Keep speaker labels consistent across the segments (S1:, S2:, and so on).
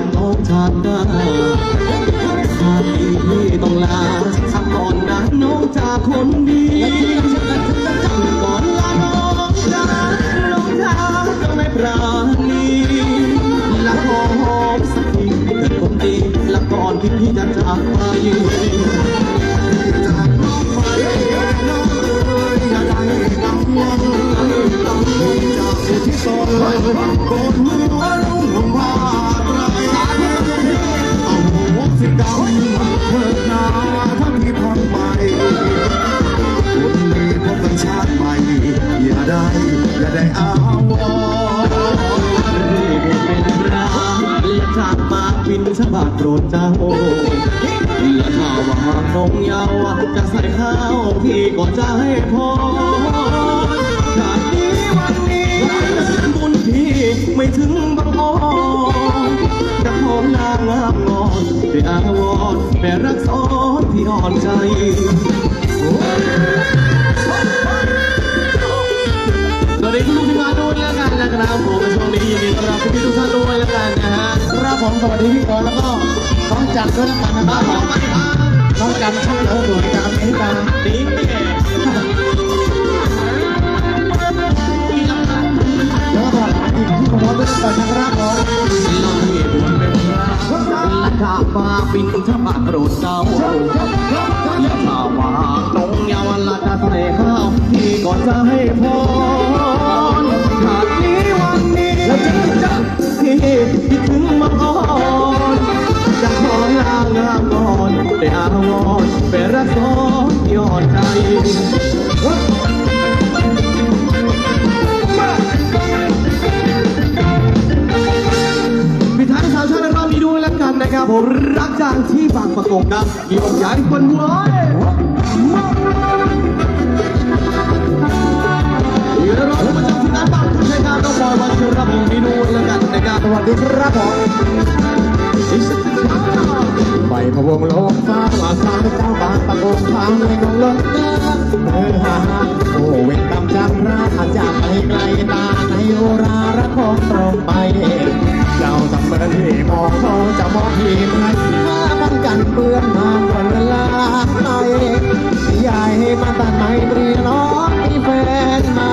S1: ามน้องชาติหน้าชาตินี้พี่ต้องลาสักก่อนนะน้องจากคนดีก่อนลาน้องจ้าน้องจ้าจะไม่ปราณีละขอหอมสักทีเถิดคนดีละก่อนที่พี่จะจากไปจากน้องไปน้องเอ๋ยอย่าได้กังวลต้องมีจากสุดที่ตนโกนหัวลุ่มล เถิดนาถ้าพี่พังไปคนดีพบกันชาติใหม่ อย่าได้ อย่าได้อาวรรีบเป็นรักและจากปากบินฉบับโปรดเจ้าและถ้าว่าน้องยาวจะใส่ข้าวพี่ก็จะให้พอ ยอาวรณ์แม่รักซ้อนที่อ่อนใจสวัสดีทุกที่มาด้วยแล้วกันนะครับผมช่วงนี้ยินดีต้อนรับทุกท่านด้วยแล้วกันนะฮะ
S2: ครับผมสวัสดีพี่กรณ์แล้วก็ต้องจันทร์ด้วยแล้วกันนะครับ
S1: ต้อ
S2: งจัดช่างเหลือด่วงจากอเมริกา
S1: นี่
S2: ชา
S1: ฟ้ามาบินถ้ามาโรดเจ้าและถ้าว่าน้องเยาวราชจะใส่ข้าวพี่ก็จะให้พอ นนะครับผมรักจางที่บางประกงครับมีอกย้ายคนหัวอยู่ในรอบประจำที่นั้นบ้างคุณชายการต้องบอยวันเชิญรับผมนี้ด้วยแล้วกันนะครับ
S2: สวัสดีครับผมไปพะวงโลกฟ้าว่าสาวเจ้าบางตะโกนทางในกองล้นเนื้อเออฮ่าฮ่าโอ้เวรกรรมจากราจากไปไกลตาในโอรา ที่เหมือนมาพันกันเปื้อนมาวันเวลาไปใหญ่มาตัดไม้ตรีน้องมีแฟนใหม่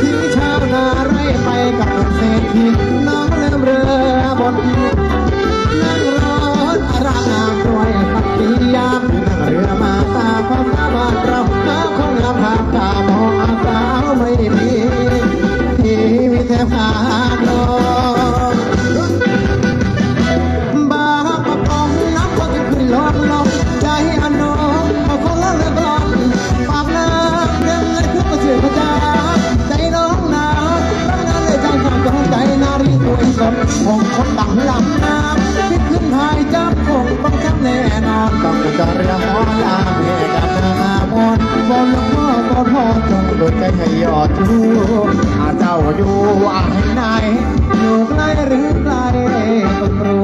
S2: ทิ้งชาวนาไร่ไปกับเศรษฐีน้องลืมเรือบนนั่งรถรางงามรวยสักปียามนั่งเรือมาตาความสามารถเราน ระเรือหอลาเมกับนางามนบนหลวงพ่อก็ทอจงดนใจให้ยอดชูอาเจ้าอยู่อ่างไหนอยู่ใกล้หรือไกลก็ครู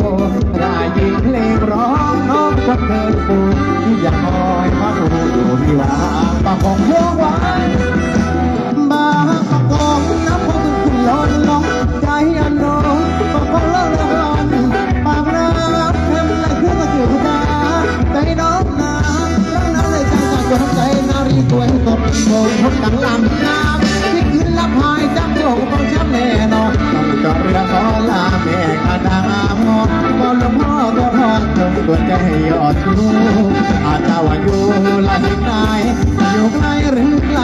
S2: ได้ยินเพลงร้องน้องคนเดินปูที่อยากคอยมาดูอยู่ที่ว่าปากของพวง วยสดโงพบดังลำน้ำที่ขึ้นละพายจำโยกต้องช้ำแน่นอนต้องจอดเรือขอลาแม่ข้าดามอนบอลพ่อตัวทอจงดวใจให้ยอดชูอาจจะว่าอยู่ลาที่ไหนอยู่ไกลหรือไกล